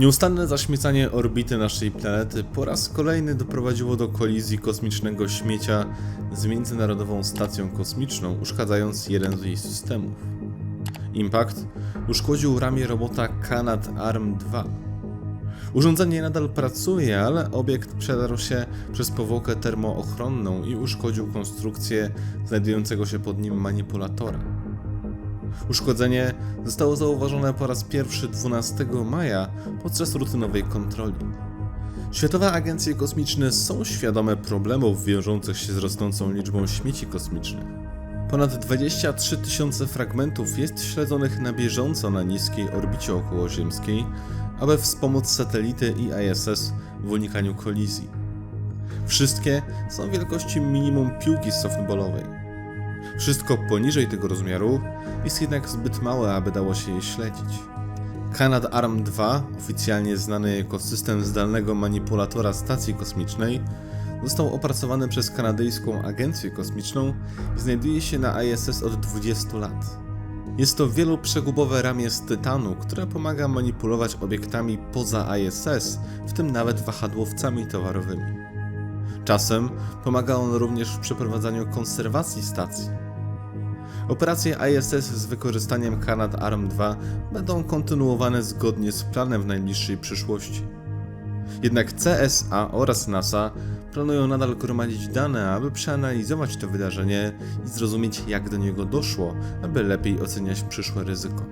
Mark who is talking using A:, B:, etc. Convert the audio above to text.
A: Nieustanne zaśmiecanie orbity naszej planety po raz kolejny doprowadziło do kolizji kosmicznego śmiecia z Międzynarodową Stacją Kosmiczną, uszkadzając jeden z jej systemów. Impact uszkodził ramię robota Kanat ARM-2. Urządzenie nadal pracuje, ale obiekt przedarł się przez powłokę termoochronną i uszkodził konstrukcję znajdującego się pod nim manipulatora. Uszkodzenie zostało zauważone po raz pierwszy 12 maja podczas rutynowej kontroli. Światowe agencje kosmiczne są świadome problemów wiążących się z rosnącą liczbą śmieci kosmicznych. Ponad 23 tysiące fragmentów jest śledzonych na bieżąco na niskiej orbicie okołoziemskiej, aby wspomóc satelity i ISS w unikaniu kolizji. Wszystkie są wielkości minimum piłki softballowej. Wszystko poniżej tego rozmiaru jest jednak zbyt małe, aby dało się je śledzić. Canad Arm 2, oficjalnie znany jako system zdalnego manipulatora stacji kosmicznej, został opracowany przez kanadyjską agencję kosmiczną i znajduje się na ISS od 20 lat. Jest to wieloprzegubowe ramię z tytanu, które pomaga manipulować obiektami poza ISS, w tym nawet wahadłowcami towarowymi. Czasem pomaga on również w przeprowadzaniu konserwacji stacji. Operacje ISS z wykorzystaniem Canad ARM-2 będą kontynuowane zgodnie z planem w najbliższej przyszłości. Jednak CSA oraz NASA planują nadal gromadzić dane, aby przeanalizować to wydarzenie i zrozumieć, jak do niego doszło, aby lepiej oceniać przyszłe ryzyko.